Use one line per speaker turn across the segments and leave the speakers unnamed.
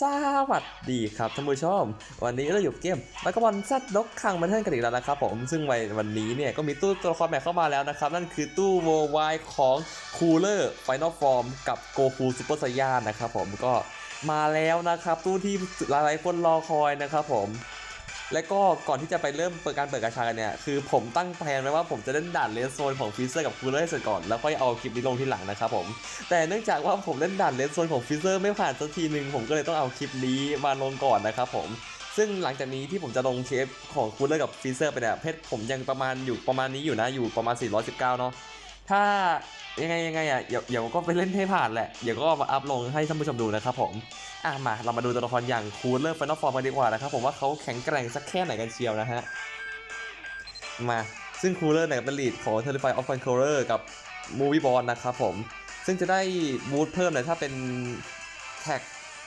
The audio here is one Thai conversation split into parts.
สวัสดีครับท่านผู้ชม วันนี้เราอยู่เกมแล้วก็บอลซัดนกคังมาเทิงกันอีกแล้วนะครับผมซึ่งวันนี้เนี่ยก็มีตู้ตัวละครใหม่เข้ามาแล้วนะครับ นั่นคือตู้โววายของคูลเลอร์ไฟนอลฟอร์มกับโกคูซูเปอร์ไซยานนะครับผมก็มาแล้วนะครับ ตู้ที่หลายๆคนรอคอยนะครับผม และก็ก่อนที่จะไปเริ่มเปิดการเปิดกาชากันเนี่ย คือผมตั้งแผนไว้ว่าผมจะเล่นด่านเลนโซนของฟิเซอร์กับคูลเลอร์ให้เสร็จก่อน แล้วค่อยเอาคลิปนี้ลงทีหลังนะครับผม แต่เนื่องจากว่าผมเล่นด่านเลนโซนของฟิเซอร์ไม่ผ่านสักทีหนึ่งผมก็เลยต้องเอาคลิปนี้มาลงก่อนนะครับผมซึ่งหลังจากนี้ที่ผมจะลงเคปของคูลเลอร์กับฟิเซอร์ไปเนี่ยเพชรผมยังประมาณอยู่ประมาณนี้อยู่นะอยู่ประมาณ 419 เนาะ ถ้ายังไงยังไงอะเดี๋ยวเดี๋ยวก็ไปเล่นให้ผ่านแหละ เดี๋ยวก็มาอัพลงให้ท่านผู้ชมดูนะครับผมอะมาเรามาดูตัวละครอย่างคูลเลอร์ไฟนอฟอร์มกันดีกว่านะครับผมว่าเขาแข็งแกร่งสักแค่ไหนกันเชียวนะฮะ มาซึ่งคูลเลอร์เนี่ยเป็นลีดของ Terrify of Conqueror กับ Movie b o r n นะครับผม ซึ่งจะได้บูทเพิ่มเลยถ้าเป็นแท็ก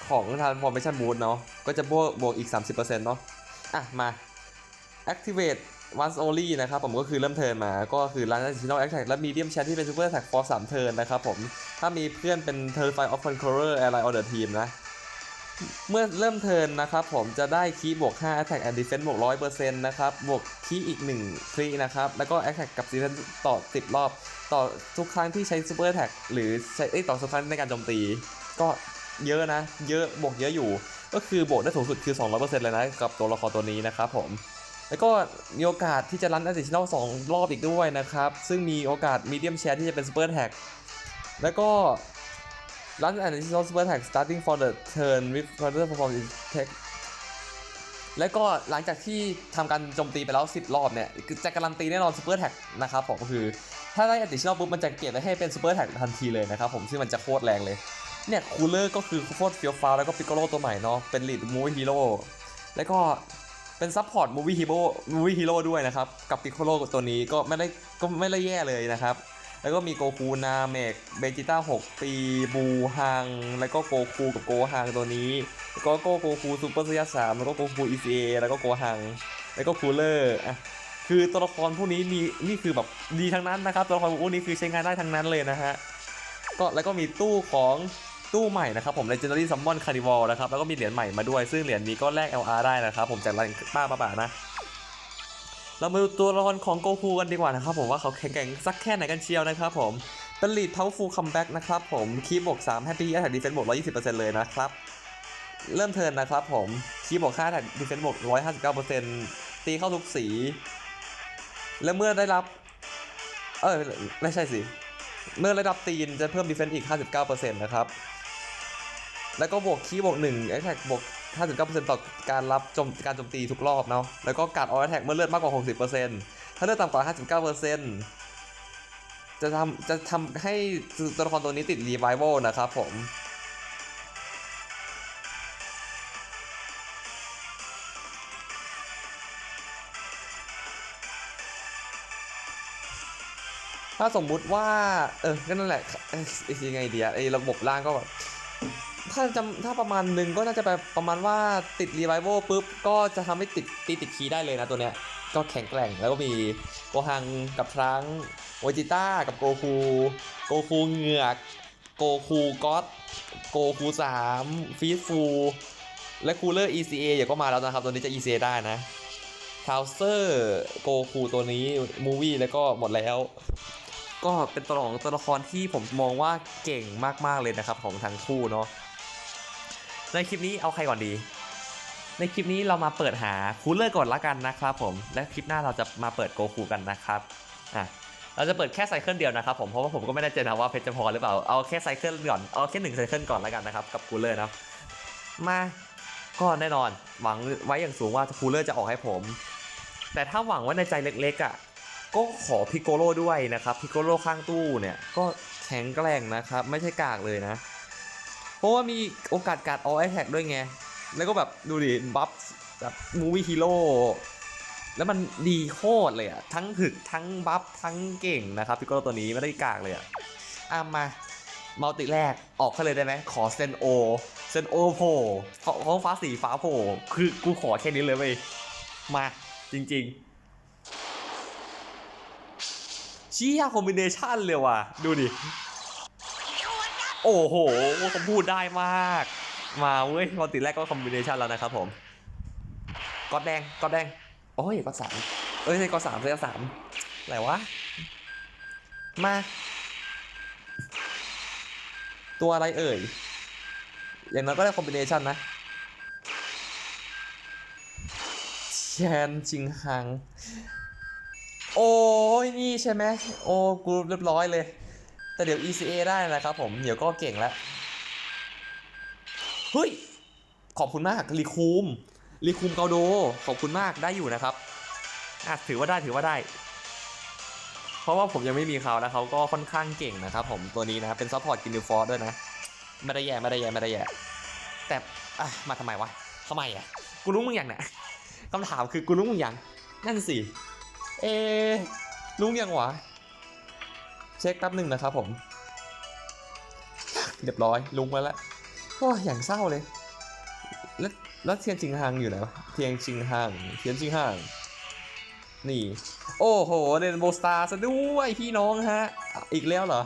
ของ Transformation Boost เนาะก็จะบวกบวกอีก 30%เนาะอะมา Activate once only นะครับผมก็คือเริ่มเทิร์นมาก็คือ Run additional attack และ medium chat ที่เป็น super attack for 3เทิร์นนะครับผม ถ้ามีเพื่อนเป็น Terrify of Conqueror ally on the team นะ เมื่อเริ่มเทิร์นนะครับผมจะได้คีบวก5 attack and defense บวก 100%นะครับบวกคีอีก1ครีนะครับ แล้วก็ attack กับ defense ต่อ 10 รอบ ต่อทุกครั้งที่ใช้ super attack หรือใช้เอ้ยต่อทุกครั้งในการโจมตี ก็เยอะนะ เยอะบวกเยอะอยู่ ก็คือบวกได้สูงสุดคือ 200%เลยนะกับตัวละครตัวนี้นะครับผม แล้วก็มีโอกาสที่จะรัน additional 2รอบอีกด้วยนะครับ ซึ่งมีโอกาส medium share ที่จะเป็น super attack แล้วก็ run an additional super attack starting for the turn with further perform check แล้วก็หลังจากที่ทำการโจมตีไปแล้ว 10 รอบเนี่ยจะการันตีแน่นอน super attack นะครับผมก็คือ ถ้าได้ additional ปุ๊บมันจะเปลี่ยนให้เป็น super attack ทันทีเลยนะครับผมซึ่งมันจะโคตรแรงเลยเนี่ยคูลเลอร์ก็คือโคตรเฟียวฟ้าวแล้วก็ปิโกโลตัวใหม่เนาะเป็น lead movie hero แล้วก็ เป็นซัพพอร์ต movie hero movie hero ด้วยนะครับ กับปิโกโลตัวนี้ก็ไม่ได้ก็ไม่ได้แย่เลยนะครับ แล้วก็มีโกคูนาเมกเบจิต้า6 ปี บูฮัง แล้วก็โกคูกับโกฮังตัวนี้แล้วก็โกคูซูเปอร์เซียสามแล้วก็โกคูอีซีเอแล้วก็โกฮัง แล้วก็คูลเลอร์อะคือตัวละครพวกนี้มีนี่คือแบบดีทั้งนั้นนะครับ ตัวละครพวกนี้คือใช้งานได้ทั้งนั้นเลยนะฮะก็แล้วก็มีตู้ของ ตู้ใหม่นะครับผม Legendary Summon Carnival นะครับแล้วก็มีเหรียญใหม่มาด้วย ซึ่งเหรียญนี้ก็แลก LR ได้นะครับผมจากร้านป้าป้าป่านะ เรามาดูตัวละครของโกคูกันดีกว่านะครับผมว่าเขาแข็งแกร่งสักแค่ไหนกันเชียวนะครับผมเป็นลีด powerful comeback นะครับผมคีบวก3 happy attack defense บวก120%เลยนะครับเริ่มเทิร์นนะครับผมคีย์บวก5 attack defense บวก159%ตีเข้าทุกสี และเมื่อได้รับ เออไม่ใช่สิเมื่อระดับตีนจะเพิ่ม defense อีก 59%นะครับ แล้วก็บวกคีย์บวก1 attack บวก59%ต่อการรับโจมการโจมตีทุกรอบเนาะแล้วก็การ all attack เมื่อเลือดมากกว่า 60%ถ้าเลือดต่ำกว่า 59%จะทำจะทำให้ตัวละครตัวนี้ติด revival นะครับผมถ้าสมมุติว่า เออก็นั่นแหละเอ้ยังไงเดีอะไอ้ระบบล่างก็แบบ ถ้าจำถ้าประมาณหนึ่งก็น่าจะแบบประมาณว่าติดรีไวโวปุ๊บ ก็จะทำให้ติดตีติดคีได้เลยนะตัวเนี้ย ก็แข็งแกร่งแล้วก็มีโกฮังกับทรังโวจิต้ากับโกคู โกคูเหงือก โกคูก็อตโกคูสามฟีสฟูและคูลเลอร์ ECA เดี๋ยวก็มาแล้วนะครับ ตัวนี้จะ ECA ได้นะทาวเซอร์โกคูตัวนี้มูวี่แล้วก็หมดแล้ว ก็เป็นตัวของตัวละครที่ผมมองว่าเก่งมากๆเลยนะครับของทั้งคู่เนาะ ในคลิปนี้เอาใครก่อนดี ในคลิปนี้เรามาเปิดหาคูลเลอร์ก่อนละกันนะครับผม และคลิปหน้าเราจะมาเปิดโกคูกันนะครับอะเราจะเปิดแค่ไซเคิลเดียวนะครับผมเพราะว่าผมก็ไม่แน่ใจนะว่าเพชรจะพอหรือเปล่าเอาแค่ไซเคิลก่อนเอาแค่หนึ่งไซเคิลก่อนละกันนะครับกับคูลเลอร์นะมาก็แน่นอน หวังไว้อย่างสูงว่าคูลเลอร์จะออกให้ผม แต่ถ้าหวังไว้ในใจเล็กๆอะก็ขอพิโกโลด้วยนะครับพิโกโลข้างตู้เนี่ยก็แข็งแกร่งนะครับไม่ใช่กากเลยนะ เพราะว่ามีโอกาสการออ l แ t ท c k ด้วยไง แล้วก็แบบดูดิบัฟแบบมูวี่ฮีโร่แล้วมันดีโคตรเลยอะทั้งถึกทั้งบัฟทั้งเก่งนะครับพิโกโลตัวนี้ไม่ได้กากเลยอะอะมามัลติแรกออกเขาเลยได้ไหมขอเซนโอเซนโอโผล่เขาฟ้าสีฟ้าโผล่คือกูขอแค่นี้เลยเว้ยมาจริงๆเชี่ยคอมบิเนชันเลยว่ะ ดูดิ โอ้โหคำพูดได้มาก มาเว้ยพอติดแรกก็คอมบิเนชันแล้วนะครับผมกอดแดงกอดแดง โอ้ยกอดสามเอ้ยกอดสามเซตสามอะไรวะ มา ตัวอะไรเอ่ย อย่างน้อยก็ได้คอมบิเนชันนะแชนชิงฮัง โอ้ยนี่ใช่ไหมโอ้กูเรียบร้อยเลย แต่เดี๋ยว ECA ได้นะครับผมเดี๋ยวก็เก่งแล้ว เฮ้ย ขอบคุณมากรีคูมรีคูมเกาโด ขอบคุณมากได้อยู่นะครับอะถือว่าได้ถือว่าได้ เพราะว่าผมยังไม่มีเขาแล้วเขาก็ค่อนข้างเก่งนะครับผมตัวนี้นะเป็นซัพพอร์ตกินดิฟอร์ด้วยนะไม่ได้แย่ไม่ได้แย่ไม่ได้แย่แต่อะมาทำไมวะทำไมอะกูรู้มึงอย่างเนี่ยคำถามคือกูรู้มึงอย่างนั่นสิ เอะลุงยังวะ เช็คแป๊บหนึ่งนะครับผม เรียบร้อยลุงมาแล้วโอ้ยอย่างเศร้าเลย แล้วแล้วเทียนจิงฮังอยู่ไหนวะเทียนจิงฮังเทียนจิงฮังนี่ โอ้โหเรนโบสตาร์ซะด้วยพี่น้องฮะ อีกแล้วเหรอ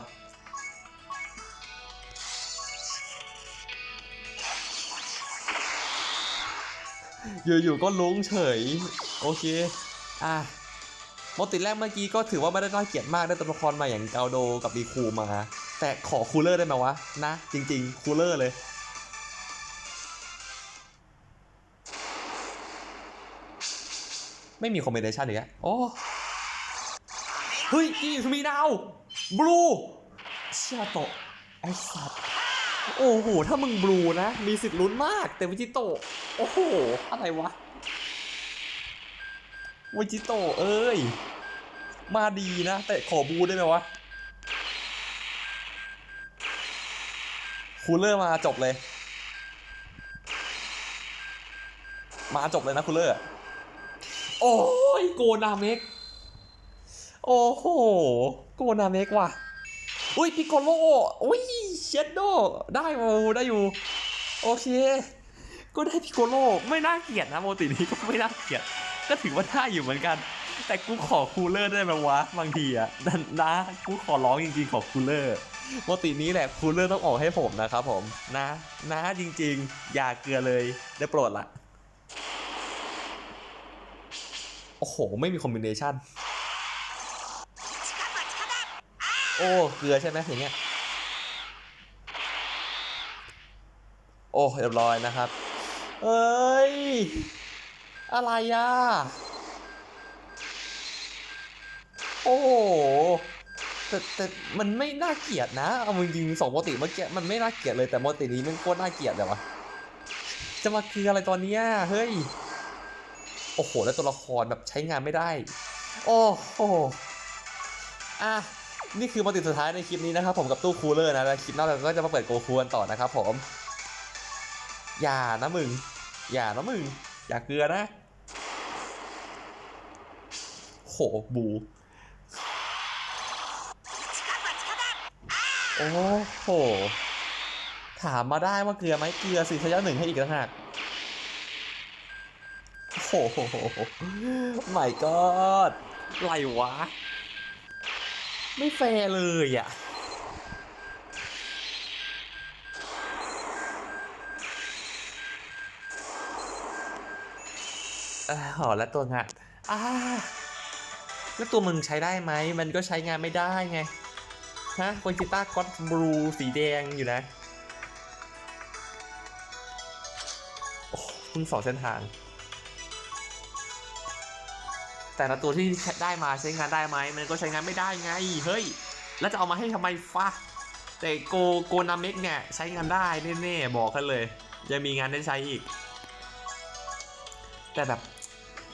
อยู่ๆก็ลุงเฉย โอเค อะ โมติแรกเมื่อกี้ก็ถือว่าไม่ได้น่าเกลียดมากได้ตัวละครมาอย่างเกาโดกับดีคูมา แต่ขอคูลเลอร์ได้ไหมวะ นะ จริง ๆ คูลเลอร์เลย ไม่มีคอมบิเนชันอีกแล้วโอ้ เฮ้ยอีมีดาวบลูเชียโตไอสัตว์โอ้โห ถ้ามึงบลูนะ มีสิทธิ์ลุ้นมาก แต่วิจิโต โอ้โห อะไรวะ วิจิโตเอ้ย มาดีนะ แต่ขอบูได้ไหมวะ คูลเลอร์มาจบเลย มาจบเลยนะคูลเลอร์ โอ้ยโกนาเมก โอ้โห โกนาเมกว่ะ อุ้ยพิกโกโลอุ้ยเชดโด ได้โอ้ได้อยู่ โอเค ก็ได้พิกโกโล ไม่น่าเกลียดนะโมตินี้ก็ไม่น่าเกลียด ก็ถือว่าได้อยู่เหมือนกัน แต่กูขอคูลเลอร์ได้ไหมวะบางทีอะนะนะกูขอร้องจริงๆขอคูลเลอร์ปกตินี้แหละคูลเลอร์ต้องออกให้ผมนะครับผมนะนะจริงๆ อย่าเกลือเลยได้โปรดละโอ้โห ไม่มีคอมบิเนชันโอ้เกลือใช่ไหมอย่างเงี้ยโอ้เรียบร้อยนะครับ เอ้ย อะไรอะ โอ้โหแต่แต่มันไม่น่าเกลียดนะ เอาจริงๆสองโมติเมื่อกี้มันไม่น่าเกลียดเลยแต่โมตินี้มันโคตรน่าเกลียดเลยวะจะมาคืออะไรตอนเนี้ยเฮ้ย โอ้โห แล้วตัวละครแบบใช้งานไม่ได้ โอ้โหอะนี่คือโมติสุดท้ายในคลิปนี้นะครับผมกับตู้คูลเลอร์นะแล้วคลิปหน้าเราก็จะมาเปิดโกคูกันต่อนะครับผม อย่านะมึง อย่านะมึง อย่าเกลือนะ โห บู โอ้โห ถามมาได้ว่าเกลือไหมเกลือสิทยะหนึ่งให้อีกต่างหากโอ้โหไม่ก็ไรวะ ไม่แฟร์เลยอะ หอแล้วตัวงานอ่าแล้วตัวมึงใช้ได้ไหม มันก็ใช้งานไม่ได้ไง ฮะโคจิต้าก็อตบลูสีแดงอยู่นะ โอ้พิ่งสองเส้นทาง แต่ละตัวที่ได้มาใช้งานได้ไหม มันก็ใช้งานไม่ได้ไง เฮ้ย แล้วจะเอามาให้ทำไมฟะแต่โกโกนาเมกเนี่ยใช้งานได้แน่ๆบอกกันเลยยังมีงานได้ใช้อีก แต่แบบ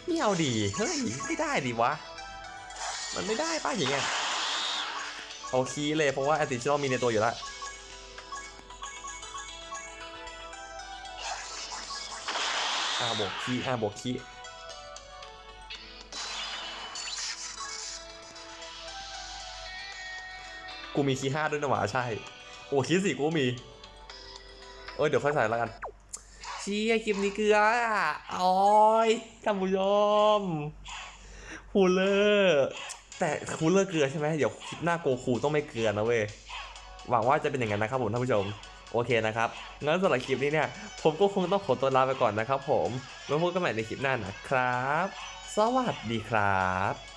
ไม่เอาดีเฮ้ยไม่ได้ดิวะ มันไม่ได้ป้ะอย่างเงี้ยโอเคเลยเพราะว่าแอตติชมีในตัวอยู่แล้วอาบวกคีอาบวกคีกูมีคีห้าด้วยนะหว่าใช่โอ้คีสี่กูมี เอ้ยเดี๋ยวค่อยใส่แล้วกัน เชี้ยคลิปนี้เกลืออะโอ้ยท่านผู้ชมฮูลเลอร์แต่คูลเลอร์เกลือใช่ไหมเดี๋ยวคลิปหน้าโกคูต้องไม่เกลือนะเว้ยหวังว่าจะเป็นอย่างนั้นนะครับผมท่านผู้ชมโอเคนะครับงั้นสำหรับคลิปนี้เนี่ย ผมก็คงต้องขอตัวลาไปก่อนนะครับผมไว้วพบกันใหม่ในคลิปหน้านะครับ สวัสดีครับ